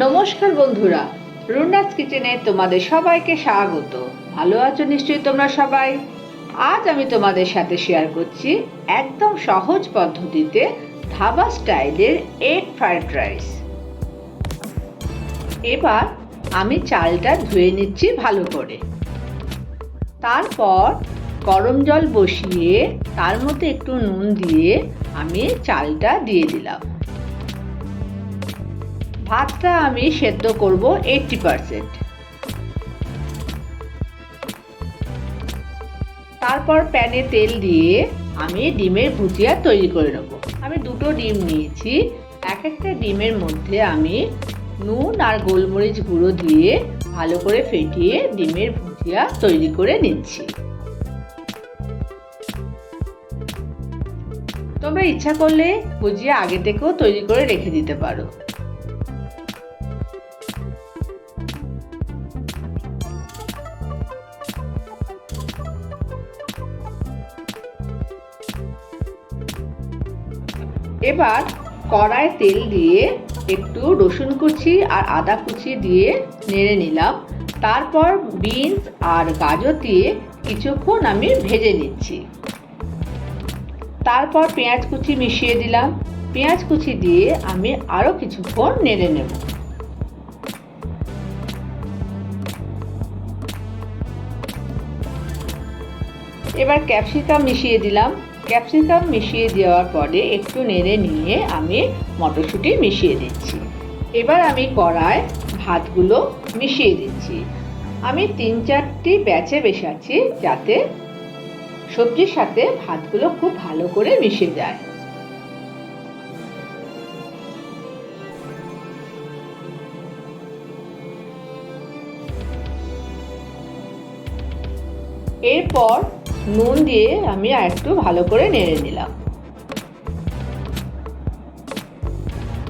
নমস্কার বন্ধুরা, রুনাস কিচেনে তোমাদের সবাইকে স্বাগত। ভালো আছো নিশ্চয়ই তোমরা সবাই? আজ আমি তোমাদের সাথে শেয়ার করছি একদম সহজ পদ্ধতিতে ধাবা স্টাইলের এগ ফ্রাইড রাইস এবার আমি চালটা ধুয়ে নিচ্ছি ভালো করে। তারপর গরম জল বসিয়ে তার মধ্যে একটু নুন দিয়ে আমি চালটা দিয়ে দিলাম। ভাতটা আমি সেদ্ধ করব এইটটি পারসেন্ট তারপর প্যানে তেল দিয়ে আমি ডিমের ভুজিয়া তৈরি করে নেব। আমি দুটো ডিম নিয়েছি, এক একটা ডিমের মধ্যে আমি নুন আর গোলমরিচ গুঁড়ো দিয়ে ভালো করে ফেটিয়ে ডিমের ভুজিয়া তৈরি করে নিচ্ছি। তোমরা ইচ্ছা করলে ভুজিয়া আগে থেকেও তৈরি করে রেখে দিতে পারো। এবার কড়ায় তেল দিয়ে একটু রসুন কুচি আর আদা কুচি দিয়ে নেড়ে নিলাম। তারপর বিনস আর গাজর দিয়ে কিছুক্ষণ আমি ভেজে নিচ্ছি। তারপর পেঁয়াজ কুচি মিশিয়ে দিলাম। পেঁয়াজ কুচি দিয়ে আমি আরও কিছুক্ষণ নেড়ে নেব। এবার ক্যাপসিকাম মিশিয়ে দিলাম। ক্যাপসিকাম মিশিয়ে দেওয়ার পরে একটু নেড়ে নিয়ে আমি মটরশুঁটি মিশিয়ে দিচ্ছি। এবার আমি কড়ায় ভাতগুলো মিশিয়ে দিচ্ছি। আমি তিন চারটি ব্যাচে বেসাচ্ছি যাতে সবজির সাথে ভাতগুলো খুব ভালো করে মিশে যায়। এরপর নুন দিয়ে আমি আর একটু ভালো করে নেড়ে নিলাম।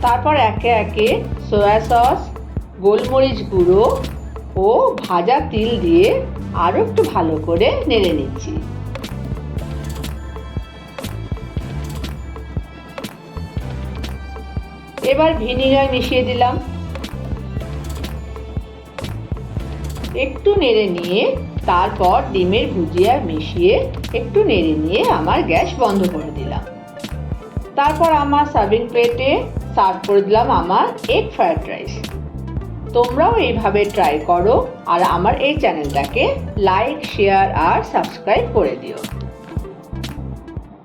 তারপর একে একে সয়া সস, গোলমরিচ গুঁড়ো ও ভাজা তিল দিয়ে আরও একটু ভালো করে নেড়ে নিচ্ছি। এবার ভিনিগার মিশিয়ে দিলাম। একটু নেড়ে নিয়ে তারপর ডিমের ভুজিয়া মিশিয়ে একটু নেড়ে নিয়ে আমার গ্যাস বন্ধ করে দিলাম। তারপর আমার সার্ভিং প্লেটে সার্ভ করে দিলাম আমার এগ ফ্রায়েড রাইস তোমরাও এইভাবে ট্রাই করো আর আমার এই চ্যানেলটাকে লাইক শেয়ার আর সাবস্ক্রাইব করে দিও।